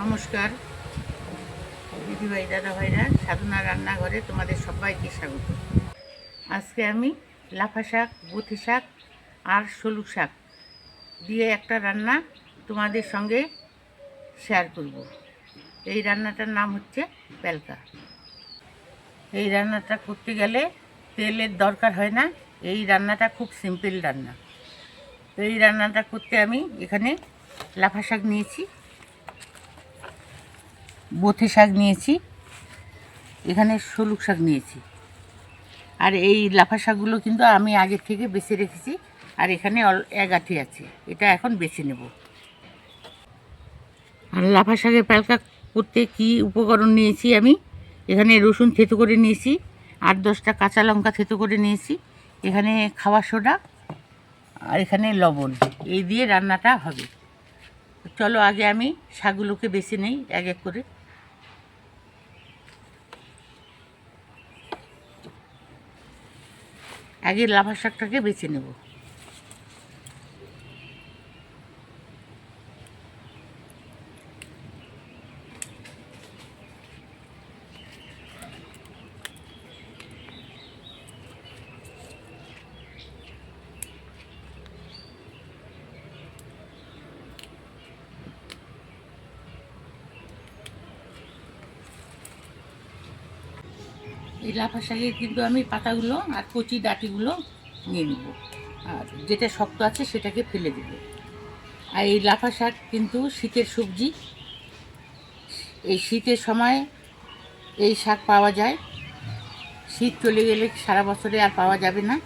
নমস্কার। দিদিভাই দাদা ভাইরা, সাধনা রান্নাঘরে তোমাদের সবাইকে স্বাগত। আজকে আমি লাফা শাক বুথি শাক আর সলু শাক দিয়ে একটা রান্না তোমাদের সঙ্গে শেয়ার করব। এই রান্নাটার নাম হচ্ছে পেলকা এই রান্নাটা করতে গেলে তেলের দরকার হয় না। এই রান্নাটা খুব সিম্পল রান্না। এই রান্নাটা করতে আমি এখানে লাফা শাক নিয়েছি। বোথে শাক নিয়েছি, এখানে সলুক শাক নিয়েছি। আর এই লাফা শাকগুলো কিন্তু আমি আগে থেকে বেছে রেখেছি, আর এখানে আঠি আছে, এটা এখন বেছে নেব। আর লাফা শাকের পালকা করতে কি উপকরণ নিয়েছি আমি? এখানে রসুন থেতো করে নিয়েছি, আট দশটা কাঁচা লঙ্কা থেতো করে নিয়েছি, এখানে খাওয়া সোডা, আর এখানে লবণ, এই দিয়ে রান্নাটা হবে। চলো আগে আমি শাকগুলোকে বেছে নেই, এক এক করে। আগে লাফা শাকটাকে বেছে নেব। এই লাফা শাকের কিন্তু আমি পাতাগুলো আর কচি ডাঁটিগুলো নিয়ে নেব। আর যেটা শক্ত আছে সেটাকে ফেলে দেব। আর এই লাফা শাক কিন্তু শীতের সবজি। এই শীতের সময় এই শাক পাওয়া যায়। শীত চলে গেলে সারা বছরে আর পাওয়া যাবে না।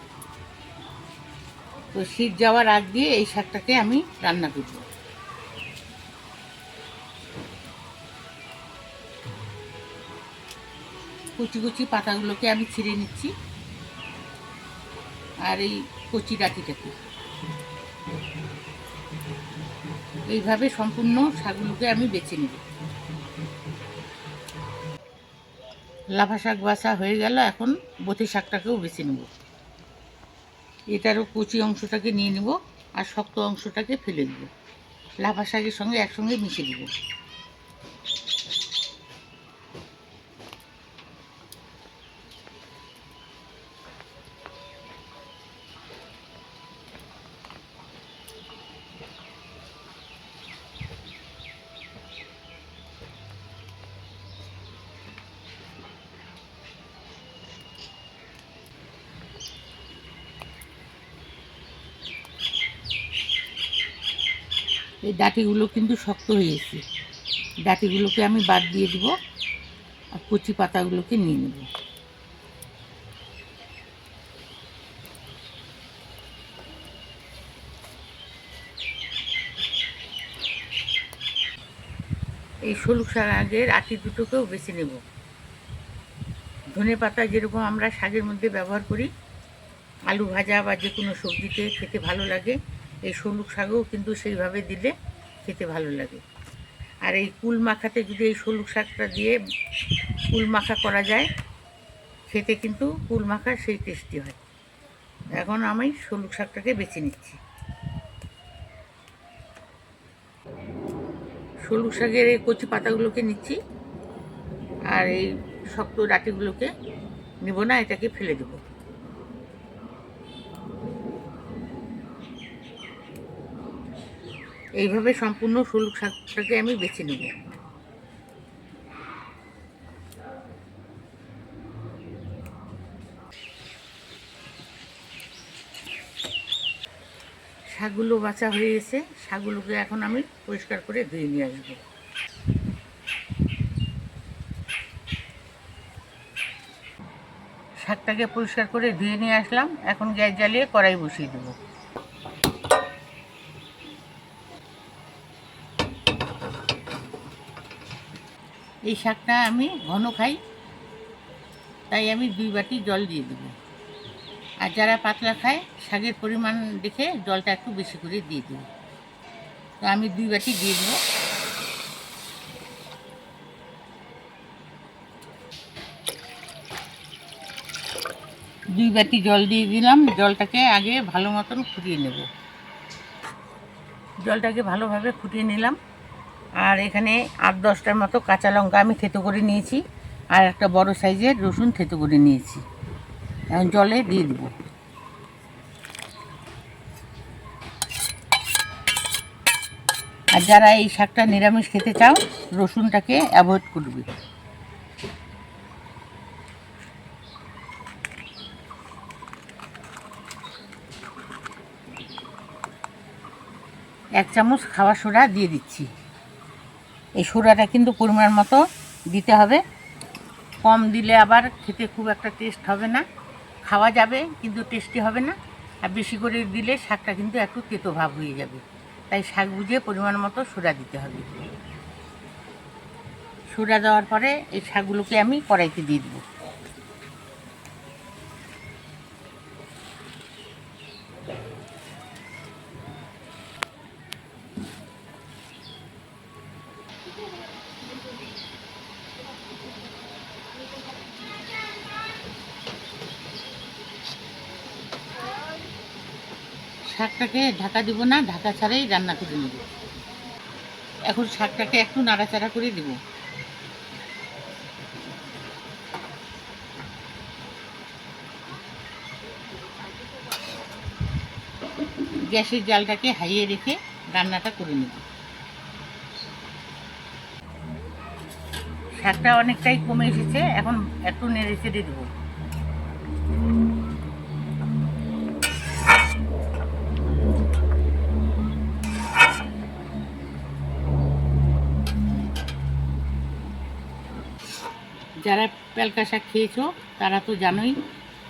তো শীত যাওয়ার আগ দিয়ে এই শাকটাকে আমি রান্না করব। কুচি কুচি পাতাগুলোকে আমি ছিঁড়ে নিচ্ছি। আর এই কচি ডাঁটিটাকে। এইভাবে সম্পূর্ণ শাকগুলোকে আমি বেছে নেব। লাফা শাক বাসা হয়ে গেল, এখন বতি শাকটাকেও বেছে নেব। এটারও কচি অংশটাকে নিয়ে নেব আর শক্ত অংশটাকে ফেলে দেব। লাফা শাকের সঙ্গে একসঙ্গে মিশিয়ে দেবো। এই ডাটিগুলো কিন্তু শক্ত হয়েছে ডাটিগুলোকে আমি বাদ দিয়ে দিব আর কচি পাতাগুলোকে নিয়ে নেব। এই সলুক শাকের আটি দুটোকেও বেছে নেব। ধনে পাতা যেরকম আমরা শাকের মধ্যে ব্যবহার করি, আলু ভাজা বা যে কোনো সবজিতে খেতে ভালো লাগে এই সলুক শাকও কিন্তু সেইভাবে দিলে খেতে ভালো লাগে। আর এই কুল মাখাতে যদি এই সলুক শাকটা দিয়ে কুল মাখা করা যায়, খেতে কিন্তু কুল মাখা সেই টেস্টি হয়। এখন আমি সলুক শাকটাকে বেছে নিচ্ছি। সলুক শাকের এই কচি পাতাগুলোকে নিচ্ছি, আর এই শক্ত ডাঁটিগুলোকে নেব না, এটাকে ফেলে দেবো। এইভাবে সম্পূর্ণ সলুক শাকটাকে আমি বেছে নেব। শাকগুলো বাছা হয়ে গেছে। শাকগুলোকে এখন আমি পরিষ্কার করে ধুয়ে নিয়ে আসব। শাকটাকে পরিষ্কার করে ধুয়ে নিয়ে আসলাম। এখন গ্যাস জ্বালিয়ে কড়াই বসিয়ে দেবো। এই শাকটা আমি ঘন খাই, তাই আমি দুই বাটি জল দিয়ে দেবো। আর যারা পাতলা খায়, শাকের পরিমাণ দেখে জলটা একটু বেশি করে দিয়ে দেবো। তো আমি দুই বাটি দিয়ে দেবো। দুই বাটি জল দিয়ে দিলাম। জলটাকে আগে ভালো মতন ফুটিয়ে নেব। জলটাকে ভালোভাবে ফুটিয়ে নিলাম। আর এখানে আট দশটার মতো কাঁচা লঙ্কা আমি থেতো করে নিয়েছি, আর একটা বড় সাইজের রসুন থেতো করে নিয়েছি। এখন জলে দিয়ে দেবো। আর যারা এই শাকটা নিরামিষ খেতে চাও, রসুনটাকে অ্যাভয়েড করবে। এক চামচ খাওয়া সোডা দিয়ে দিচ্ছি। এই সুরাটা কিন্তু পরিমাণ মতো দিতে হবে। কম দিলে আবার খেতে খুব একটা টেস্ট হবে না। খাওয়া যাবে, কিন্তু টেস্টি হবে না। আর বেশি করে দিলে শাকটা কিন্তু একটু তেতো ভাব হয়ে যাবে। তাই শাক বুঝিয়ে পরিমাণ মতো সুরা দিতে হবে। সুরা দেওয়ার পরে এই শাকগুলোকে আমি কড়াইতে দিয়ে দেবো। শাকটাকে ঢাকা দিব না, ঢাকা ছাড়াই রান্না করে নেব। এখন শাকটাকে একটু নাড়াচাড়া করে দেব। গ্যাসের জালটাকে হাইয়ে রেখে রান্নাটা করে নেব। শাকটা অনেকটাই কমে এসেছে, এখন একটু নেড়ে চেড়ে দেবো। যারা প্যালকা শাক খেয়েছো, তারা তো জানোই।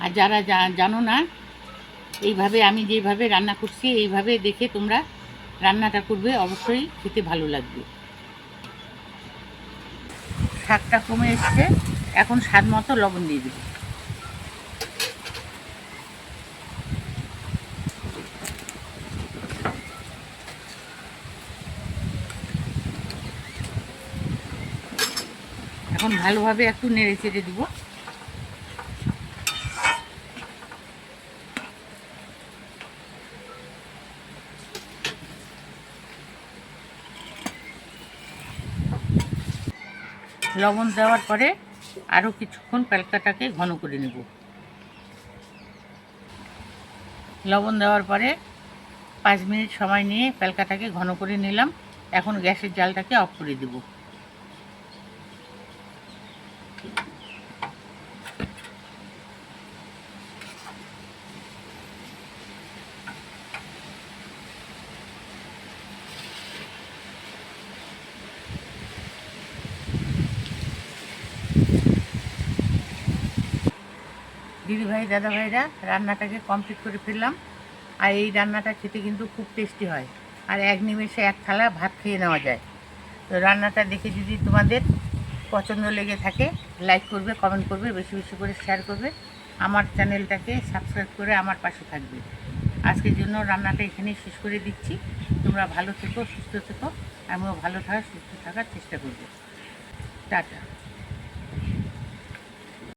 আর যারা জানো না, এইভাবে আমি যেভাবে রান্না করছি, এইভাবে দেখে তোমরা রান্নাটা করবে, অবশ্যই খেতে ভালো লাগবে। শাকটা কমে এসছে, এখন স্বাদ মতো লবণ দিয়ে দেবো। এখন ভালোভাবে একটু নেড়ে চেড়ে দিব। লবণ দেওয়ার পরে আরও কিছুক্ষণ পেলকাটাকে ঘন করে নেব। লবণ দেওয়ার পরে পাঁচ মিনিট সময় নিয়ে পেলকাটাকে ঘন করে নিলাম। এখন গ্যাসের জালটাকে অফ করে দেবো। দিদিভাই দাদাভাইরা রান্নাটাকে কমপ্লিট করে ফেললাম। আর এই রান্নাটা খেতে কিন্তু খুব টেস্টি হয়। আর এক নিমেষে এক থালা ভাত খেয়ে নেওয়া যায়। তো রান্নাটা দেখে যদি তোমাদের পছন্দ লেগে থাকে লাইক করবে কমেন্ট করবে, বেশি বেশি করে শেয়ার করবে। আমার চ্যানেলটাকে সাবস্ক্রাইব করে আমার পাশে থাকবে। আজকের জন্য রান্নাটা এখানেই শেষ করে দিচ্ছি। তোমরা ভালো থেকো, সুস্থ থেকো। আমিও ভালো থাকা, সুস্থ থাকার চেষ্টা করব। টাটা।